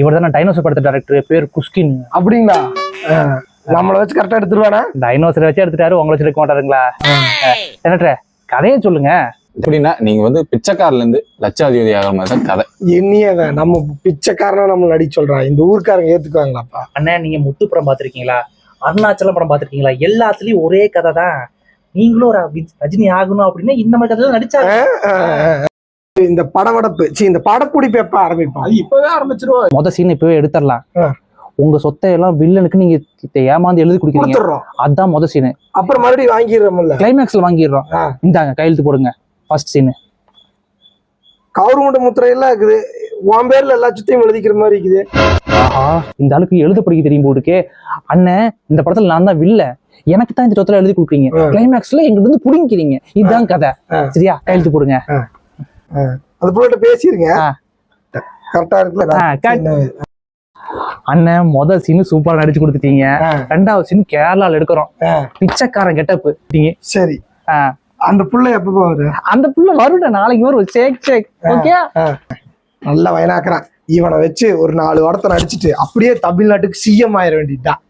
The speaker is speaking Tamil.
இவர் தான் டைனோசர் படத்து டேரக்டர் பேர் குஸ்கின் அப்படிங்களா? நம்மள வச்சு கரெக்டா எடுத்துருவானா? டைனோசரை வச்சு எடுத்துட்டாரு உங்களை வச்சு எடுக்க மாட்டாருங்களா? டேரக்டர் கதையை சொல்லுங்க. எப்படின்னா நீங்க வந்து பிச்சைக்காரல இருந்து லட்சாதிபதி ஆகிற மாதிரி தான் கதை. என்னைய நம்ம பிச்சைக்காரனா நம்ம நடிக்க சொல்றான் இந்த ஊர்க்காரங்க ஏத்துக்குவாங்களாப்பா அண்ணன் நீங்க முத்து படம் பார்த்திருக்கீங்களா? அருணாச்சலம் படம் பார்த்திருக்கீங்களா? எல்லாத்துலயும் ஒரே கதை தான் நீங்களும் ஒரு ரஜினி ஆகணும் அப்படின்னு இந்த மாதிரி கதை நடிச்சாங்க. இந்த படவடப்பு. சி இந்த படப்புடிப்பு எப்ப ஆரம்பிப்பான் இப்பவே ஆரம்பிச்சிருவோம். மொத சீன் இப்பவே எடுத்துடலாம். உங்க சொத்தை எல்லாம் வில்லனுக்கு நீங்க ஏமாந்து எழுதி குடிக்கிறீங்க. அதான் மொத சீனு அப்புறம் மறுபடியும் வாங்கிடுறோம்ல. கிளைமேக்ஸ்ல வாங்கிடுறோம். இந்தாங்க கையெழுத்து போடுங்க. ஃபர்ஸ்ட் சீனு கவர்மெண்ட் முத்திரையெல்லாம் இருக்குது. உன் பேர்ல எல்லா சுத்தையும் எழுதிக்கிற மாதிரி இருக்குது. ஆஹா இந்த ஆளுக்கு எழுத படிக்க தெரியும் போட்டுக்கே அண்ணன் இந்த படத்துல நான் தான் வில்ல எனக்கு தான் இந்த சொத்துல எழுதி கொடுக்குறீங்க. கிளைமேக்ஸ்ல எங்கிட்ட இருந்து புடிங்கிறீங்க இதுதான் கதை. சரியா? கையெழுத்து போடுங்க. போல பேசிருங்க. ஆ. கரெக்டா. இருக்குல்ல. அண்ணன் முதல் சீனு சூப்பரா நடிச்சு கொடுத்துட்டீங்க. ரெண்டாவது சீன் கேரளால எடுக்கிறோம். பிச்சைக்காரன் கெட்டப்பு சரி. அந்த புள்ள எப்ப வருது அந்த புள்ள வருட நாளைக்கு வரும். சேக் சேக் ஓகே நல்ல வயனாக்குறான் இவனை வச்சு ஒரு நாலு வாரத்தை நடிச்சிட்டு அப்படியே தமிழ்நாட்டுக்கு சிஎம் ஆயிட வேண்டியதுதான்.